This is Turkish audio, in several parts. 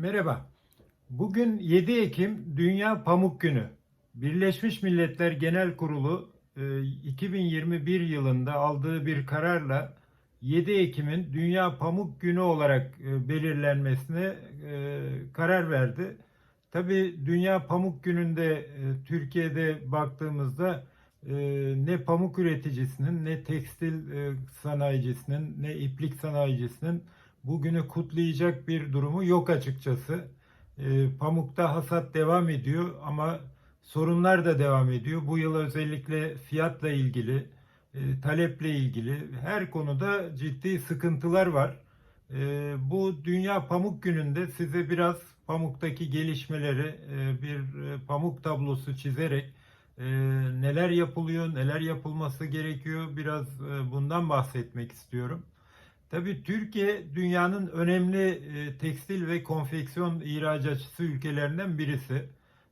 Merhaba. Bugün 7 Ekim Dünya Pamuk Günü. Birleşmiş Milletler Genel Kurulu e, 2021 yılında aldığı bir kararla 7 Ekim'in Dünya Pamuk Günü olarak e, belirlenmesine e, karar verdi. Tabii Dünya Pamuk Günü'nde e, Türkiye'de baktığımızda e, ne pamuk üreticisinin ne tekstil e, sanayicisinin ne iplik sanayicisinin bugünü kutlayacak bir durumu yok açıkçası. E, pamukta hasat devam ediyor ama sorunlar da devam ediyor. Bu yıl özellikle fiyatla ilgili, e, taleple ilgili her konuda ciddi sıkıntılar var. E, bu Dünya Pamuk Günü'nde size biraz pamuktaki gelişmeleri e, bir e, pamuk tablosu çizerek e, neler yapılıyor, neler yapılması gerekiyor biraz e, bundan bahsetmek istiyorum. Tabii Türkiye dünyanın önemli e, tekstil ve konfeksiyon ihracatçısı ülkelerinden birisi.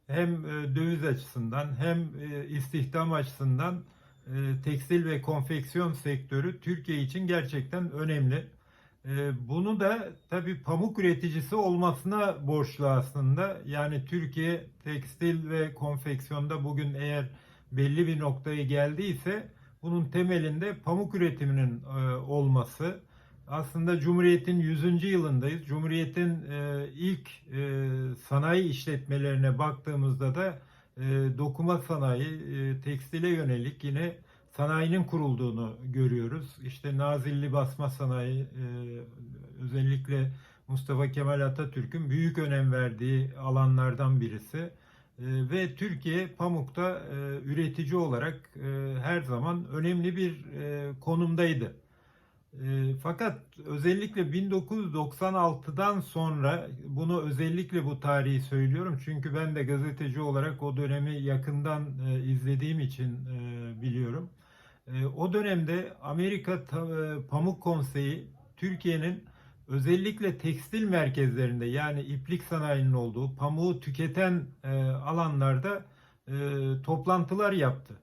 Hem e, döviz açısından hem e, istihdam açısından tekstil ve konfeksiyon sektörü Türkiye için gerçekten önemli. Bunu da tabii pamuk üreticisi olmasına borçlu aslında. Yani Türkiye tekstil ve konfeksiyonda bugün eğer belli bir noktaya geldiyse bunun temelinde pamuk üretiminin olması. Aslında Cumhuriyet'in 100. yılındayız. Cumhuriyet'in e, ilk e, sanayi işletmelerine baktığımızda da e, dokuma sanayi, tekstile yönelik yine sanayinin kurulduğunu görüyoruz. İşte Nazilli basma sanayi özellikle Mustafa Kemal Atatürk'ün büyük önem verdiği alanlardan birisi. Ve Türkiye pamukta üretici olarak her zaman önemli bir konumdaydı. E, fakat özellikle 1996'dan sonra bunu özellikle bu tarihi söylüyorum çünkü ben de gazeteci olarak o dönemi yakından e, izlediğim için e, biliyorum. E, o dönemde Amerika e, Pamuk Konseyi Türkiye'nin özellikle tekstil merkezlerinde yani iplik sanayinin olduğu pamuğu tüketen e, alanlarda e, toplantılar yaptı.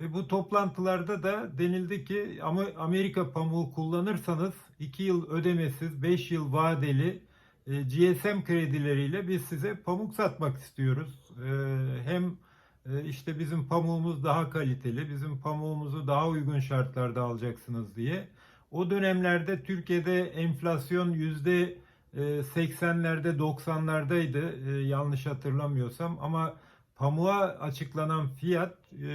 Ve bu toplantılarda da denildi ki ama Amerika pamuğu kullanırsanız 2 yıl ödemesiz 5 yıl vadeli e, GSM kredileriyle biz size pamuk satmak istiyoruz. E, hem e, işte bizim pamuğumuz daha kaliteli, bizim pamuğumuzu daha uygun şartlarda alacaksınız diye. O dönemlerde Türkiye'de enflasyon yüzde 80'lerde 90'lardaydı e, yanlış hatırlamıyorsam ama pamuğa açıklanan fiyat e,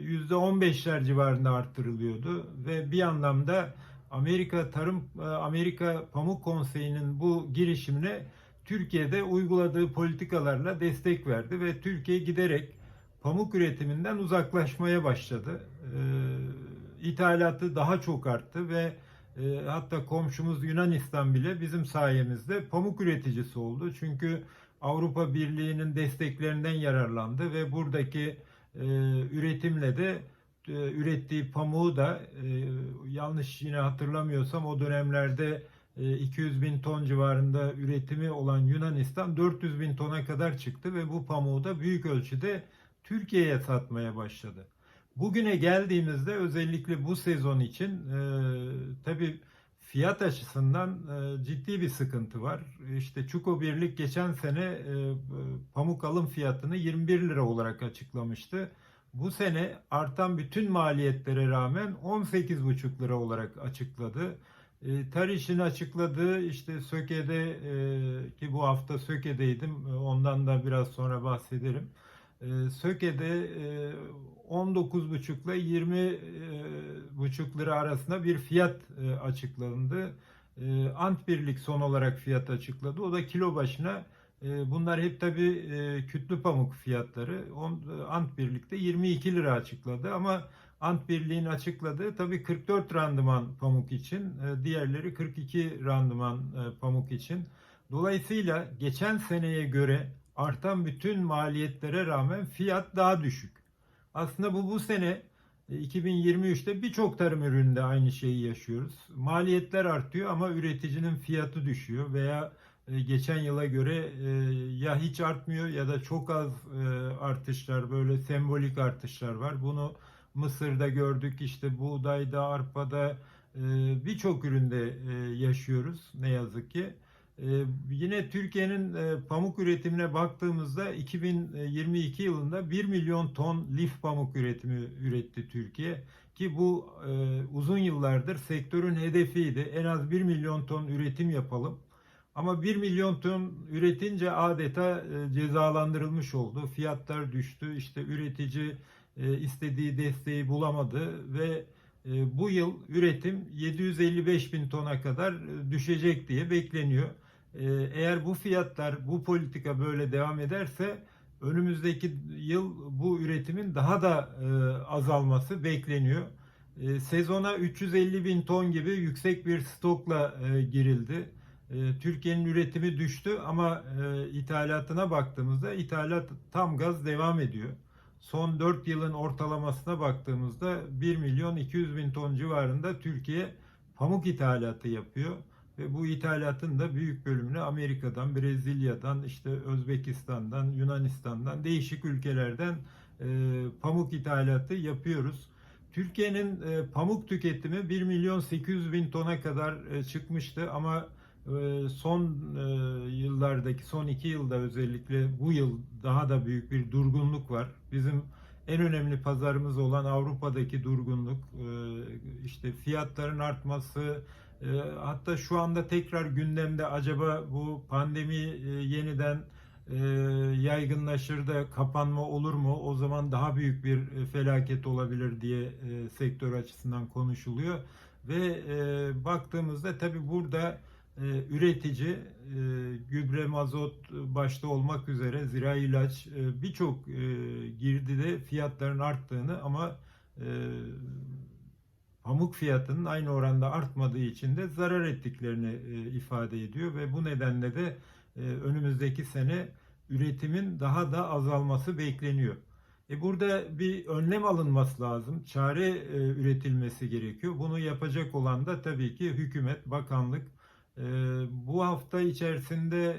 yüzde 15'ler civarında arttırılıyordu ve bir anlamda Amerika Tarım e, Amerika Pamuk Konseyi'nin bu girişimine Türkiye'de uyguladığı politikalarla destek verdi ve Türkiye giderek pamuk üretiminden uzaklaşmaya başladı. E, ithalatı daha çok arttı ve e, hatta komşumuz Yunanistan bile bizim sayemizde pamuk üreticisi oldu. Çünkü Avrupa Birliği'nin desteklerinden yararlandı ve buradaki e, üretimle de e, ürettiği pamuğu da yanlış yine hatırlamıyorsam o dönemlerde e, 200 bin ton civarında üretimi olan Yunanistan 400 bin tona kadar çıktı ve bu pamuğu da büyük ölçüde Türkiye'ye satmaya başladı. Bugüne geldiğimizde özellikle bu sezon için e, tabii fiyat açısından e, ciddi bir sıkıntı var. İşte Çuko Birlik geçen sene e, pamuk alım fiyatını 21 lira olarak açıklamıştı. Bu sene artan bütün maliyetlere rağmen 18,5 lira olarak açıkladı. E, Tariş'in açıkladığı işte Söke'de e, ki bu hafta Söke'deydim ondan da biraz sonra bahsederim. E, Söke'de e, 19,5 ile 20,5 lira arasında bir fiyat e, açıklandı. E, Ant Birlik son olarak fiyat açıkladı. O da kilo başına e, bunlar hep tabi kütlü pamuk fiyatları. Ant Birlik'te 22 lira açıkladı ama Ant Birliği'nin açıkladığı tabi 44 randıman pamuk için, diğerleri 42 randıman pamuk için. Dolayısıyla geçen seneye göre artan bütün maliyetlere rağmen fiyat daha düşük. Aslında bu bu sene 2023'te birçok tarım ürününde aynı şeyi yaşıyoruz. Maliyetler artıyor ama üreticinin fiyatı düşüyor veya e, geçen yıla göre e, ya hiç artmıyor ya da çok az e, artışlar böyle sembolik artışlar var. Bunu Mısır'da gördük işte buğdayda, arpada birçok üründe yaşıyoruz ne yazık ki. Ee, Yine Türkiye'nin e, pamuk üretimine baktığımızda 2022 yılında 1 milyon ton lif pamuk üretimi üretti Türkiye. Ki bu e, uzun yıllardır sektörün hedefiydi. En az 1 milyon ton üretim yapalım. Ama 1 milyon ton üretince adeta e, cezalandırılmış oldu. Fiyatlar düştü. İşte üretici istediği desteği bulamadı ve bu yıl üretim 755 bin tona kadar düşecek diye bekleniyor. E, Eğer bu fiyatlar, bu politika böyle devam ederse önümüzdeki yıl bu üretimin daha da e, azalması bekleniyor. E, Sezona 350 bin ton gibi yüksek bir stokla e, girildi. E, Türkiye'nin üretimi düştü ama e, ithalatına baktığımızda ithalat tam gaz devam ediyor. Son 4 yılın ortalamasına baktığımızda 1 milyon 200 bin ton civarında Türkiye pamuk ithalatı yapıyor. Ve bu ithalatın da büyük bölümünü Amerika'dan, Brezilya'dan, işte Özbekistan'dan, Yunanistan'dan, değişik ülkelerden e, pamuk ithalatı yapıyoruz. Türkiye'nin e, pamuk tüketimi 1 milyon 800 bin tona kadar e, çıkmıştı ama e, son e, yıllardaki son iki yılda özellikle bu yıl daha da büyük bir durgunluk var. Bizim en önemli pazarımız olan Avrupa'daki durgunluk, e, işte fiyatların artması, e, hatta şu anda tekrar gündemde acaba bu pandemi e, yeniden e, yaygınlaşır da kapanma olur mu? O zaman daha büyük bir e, felaket olabilir diye sektör açısından konuşuluyor. Ve baktığımızda tabii burada üretici gübre, mazot başta olmak üzere zira ilaç birçok girdide fiyatların arttığını ama pamuk fiyatının aynı oranda artmadığı için de zarar ettiklerini e, ifade ediyor ve bu nedenle de e, önümüzdeki sene üretimin daha da azalması bekleniyor. E burada bir önlem alınması lazım. Çare e, üretilmesi gerekiyor. Bunu yapacak olan da tabii ki hükümet, bakanlık. Bu hafta içerisinde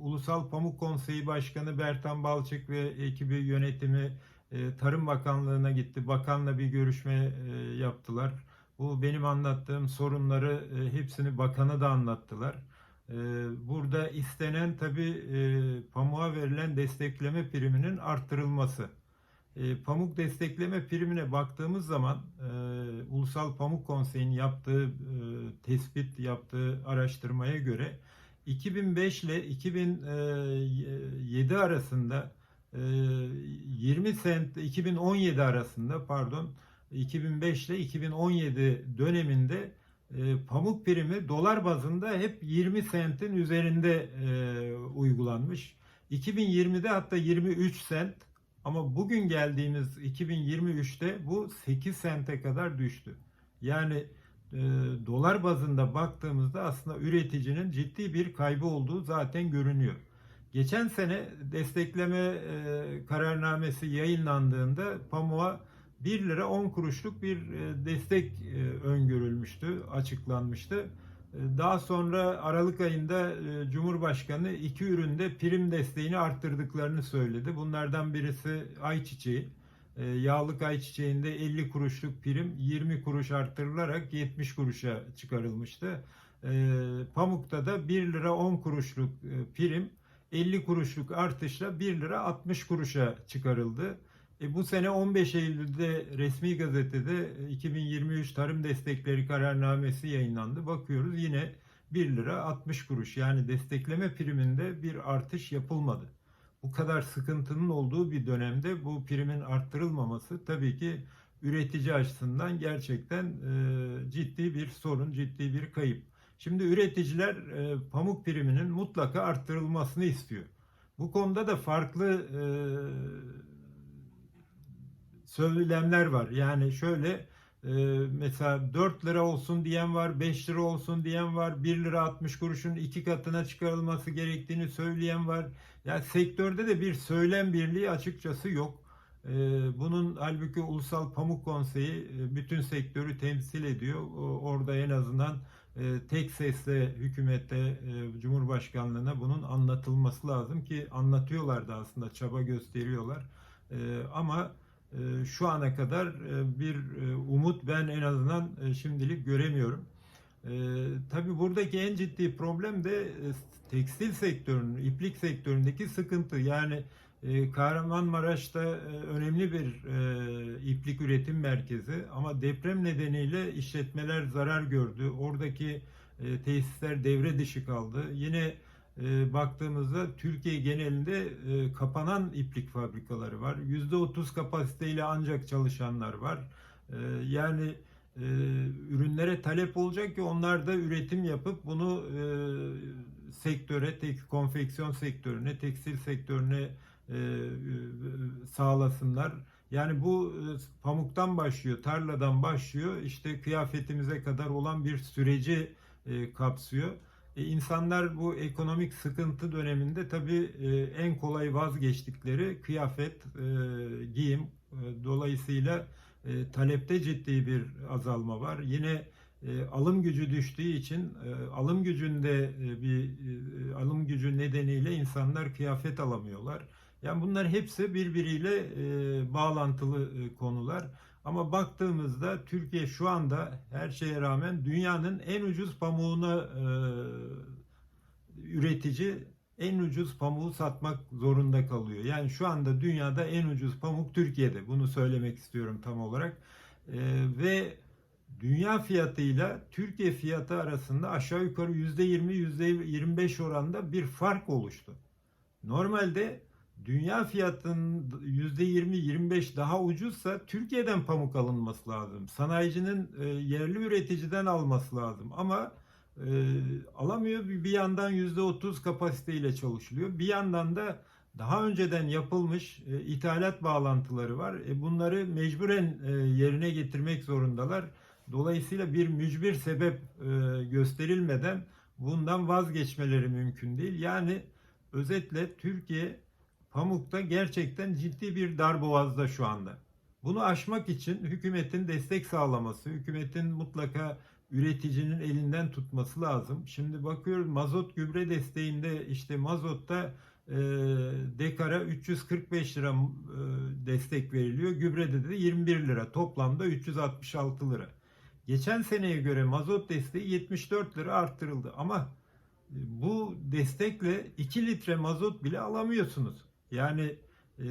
Ulusal Pamuk Konseyi Başkanı Bertan Balçık ve ekibi yönetimi e, Tarım Bakanlığı'na gitti. Bakanla bir görüşme e, yaptılar. Bu benim anlattığım sorunları e, hepsini bakana da anlattılar. E, Burada istenen tabii e, pamuğa verilen destekleme priminin arttırılması. E, Pamuk destekleme primine baktığımız zaman Ulusal Pamuk Konseyi'nin yaptığı tespit, yaptığı araştırmaya göre 2005 ile 2007 arasında 20 sent 2017 arasında pardon 2005 ile 2017 döneminde e, pamuk primi dolar bazında hep 20 sentin üzerinde e, uygulanmış. 2020'de hatta 23 sent ama bugün geldiğimiz 2023'te bu 8 sente kadar düştü. Yani e, dolar bazında baktığımızda aslında üreticinin ciddi bir kaybı olduğu zaten görünüyor. Geçen sene destekleme e, kararnamesi yayınlandığında pamuğa 1 lira 10 kuruşluk bir e, destek e, öngörülmüştü, açıklanmıştı. Daha sonra Aralık ayında Cumhurbaşkanı iki üründe prim desteğini arttırdıklarını söyledi. Bunlardan birisi ayçiçeği. Yağlık ayçiçeğinde 50 kuruşluk prim 20 kuruş arttırılarak 70 kuruşa çıkarılmıştı. Pamukta da 1 lira 10 kuruşluk prim 50 kuruşluk artışla 1 lira 60 kuruşa çıkarıldı. E, bu sene 15 Eylül'de resmi gazetede e, 2023 tarım destekleri kararnamesi yayınlandı. Bakıyoruz yine 1 lira 60 kuruş yani destekleme priminde bir artış yapılmadı. Bu kadar sıkıntının olduğu bir dönemde bu primin arttırılmaması tabii ki üretici açısından gerçekten e, ciddi bir sorun, ciddi bir kayıp. Şimdi üreticiler e, pamuk priminin mutlaka arttırılmasını istiyor. Bu konuda da farklı e, söylemler var. Yani şöyle e, mesela 4 lira olsun diyen var, 5 lira olsun diyen var, 1 lira 60 kuruşun iki katına çıkarılması gerektiğini söyleyen var. Yani sektörde de bir söylem birliği açıkçası yok. E, bunun halbuki Ulusal Pamuk Konseyi e, bütün sektörü temsil ediyor. Orada en azından tek sesle hükümete, e, Cumhurbaşkanlığına bunun anlatılması lazım ki anlatıyorlar da aslında çaba gösteriyorlar. E, ama e, şu ana kadar e, bir e, umut ben en azından e, şimdilik göremiyorum. E, tabii buradaki en ciddi problem de e, tekstil sektörünün, iplik sektöründeki sıkıntı. Yani e, Kahramanmaraş'ta e, önemli bir e, iplik üretim merkezi ama deprem nedeniyle işletmeler zarar gördü. Oradaki e, tesisler devre dışı kaldı. Yine baktığımızda Türkiye genelinde kapanan iplik fabrikaları var. %30 kapasiteyle ancak çalışanlar var. Yani ürünlere talep olacak ki onlar da üretim yapıp bunu sektöre, tek, konfeksiyon sektörüne, tekstil sektörüne sağlasınlar. Yani bu e, pamuktan başlıyor, tarladan başlıyor, işte kıyafetimize kadar olan bir süreci e, kapsıyor. E, insanlar bu ekonomik sıkıntı döneminde tabii e, en kolay vazgeçtikleri kıyafet, e, giyim. E, dolayısıyla e, talepte ciddi bir azalma var. Yine e, alım gücü düştüğü için e, alım gücünde e, bir e, alım gücü nedeniyle insanlar kıyafet alamıyorlar. Yani bunlar hepsi birbiriyle e, bağlantılı e, konular. Ama baktığımızda Türkiye şu anda her şeye rağmen dünyanın en ucuz pamuğuna e, üretici en ucuz pamuğu satmak zorunda kalıyor. Yani şu anda dünyada en ucuz pamuk Türkiye'de. Bunu söylemek istiyorum tam olarak. E, ve dünya fiyatıyla Türkiye fiyatı arasında aşağı yukarı %20 %25 oranda bir fark oluştu. Normalde dünya fiyatının %20-25 daha ucuzsa Türkiye'den pamuk alınması lazım. Sanayicinin e, yerli üreticiden alması lazım. Ama e, alamıyor. Bir yandan %30 kapasiteyle çalışılıyor. Bir yandan da daha önceden yapılmış e, ithalat bağlantıları var. E, bunları mecburen e, yerine getirmek zorundalar. Dolayısıyla bir mücbir sebep e, gösterilmeden bundan vazgeçmeleri mümkün değil. Yani özetle Türkiye pamukta gerçekten ciddi bir darboğazda şu anda. Bunu aşmak için hükümetin destek sağlaması, hükümetin mutlaka üreticinin elinden tutması lazım. Şimdi bakıyoruz mazot gübre desteğinde işte mazotta e, dekara 345 lira e, destek veriliyor. Gübrede de 21 lira. Toplamda 366 lira. Geçen seneye göre mazot desteği 74 lira arttırıldı. Ama bu destekle 2 litre mazot bile alamıyorsunuz. Yani e,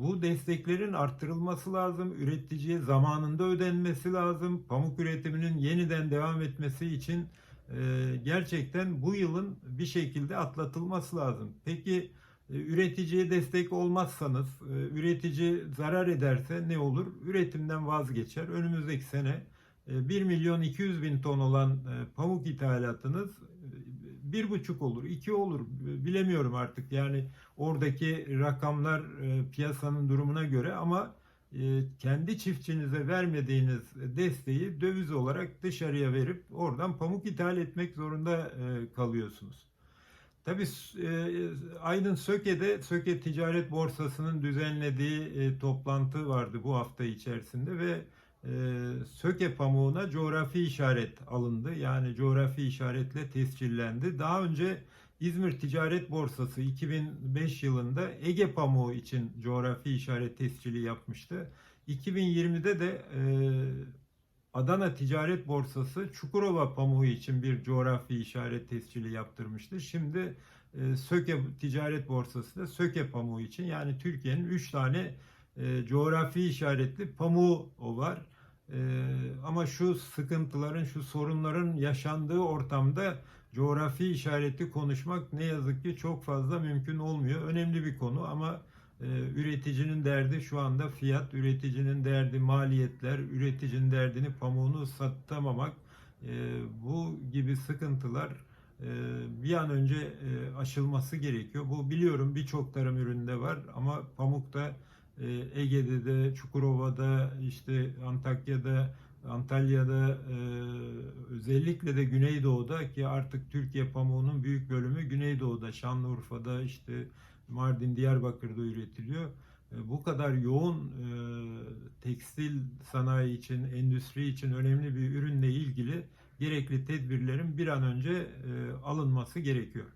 bu desteklerin arttırılması lazım. Üreticiye zamanında ödenmesi lazım. Pamuk üretiminin yeniden devam etmesi için e, gerçekten bu yılın bir şekilde atlatılması lazım. Peki e, üreticiye destek olmazsanız, e, üretici zarar ederse ne olur? Üretimden vazgeçer. Önümüzdeki sene 1 milyon 200 bin ton olan e, pamuk ithalatınız e, bir buçuk olur, iki olur bilemiyorum artık. Yani oradaki rakamlar e, piyasanın durumuna göre ama kendi çiftçinize vermediğiniz desteği döviz olarak dışarıya verip oradan pamuk ithal etmek zorunda kalıyorsunuz. Tabii Aydın Söke'de Söke Ticaret Borsası'nın düzenlediği toplantı vardı bu hafta içerisinde ve söke pamuğuna coğrafi işaret alındı. Yani coğrafi işaretle tescillendi. Daha önce İzmir Ticaret Borsası 2005 yılında Ege pamuğu için coğrafi işaret tescili yapmıştı. 2020'de de e, Adana Ticaret Borsası Çukurova pamuğu için bir coğrafi işaret tescili yaptırmıştı. Şimdi e, Söke Ticaret Borsası da Söke pamuğu için yani Türkiye'nin 3 tane e, coğrafi işaretli pamuğu var. Ee, ama şu sıkıntıların, şu sorunların yaşandığı ortamda coğrafi işareti konuşmak ne yazık ki çok fazla mümkün olmuyor. Önemli bir konu ama e, üreticinin derdi şu anda fiyat, üreticinin derdi maliyetler, üreticinin derdini pamuğunu satamamak. E, bu gibi sıkıntılar e, bir an önce e, aşılması gerekiyor. Bu biliyorum birçok tarım üründe var ama pamukta ee, Ege'de de, Çukurova'da, işte Antakya'da, Antalya'da e, özellikle de Güneydoğu'da ki artık Türkiye pamuğunun büyük bölümü Güneydoğu'da, Şanlıurfa'da, işte Mardin, Diyarbakır'da üretiliyor. E, bu kadar yoğun e, tekstil sanayi için, endüstri için önemli bir ürünle ilgili gerekli tedbirlerin bir an önce alınması gerekiyor.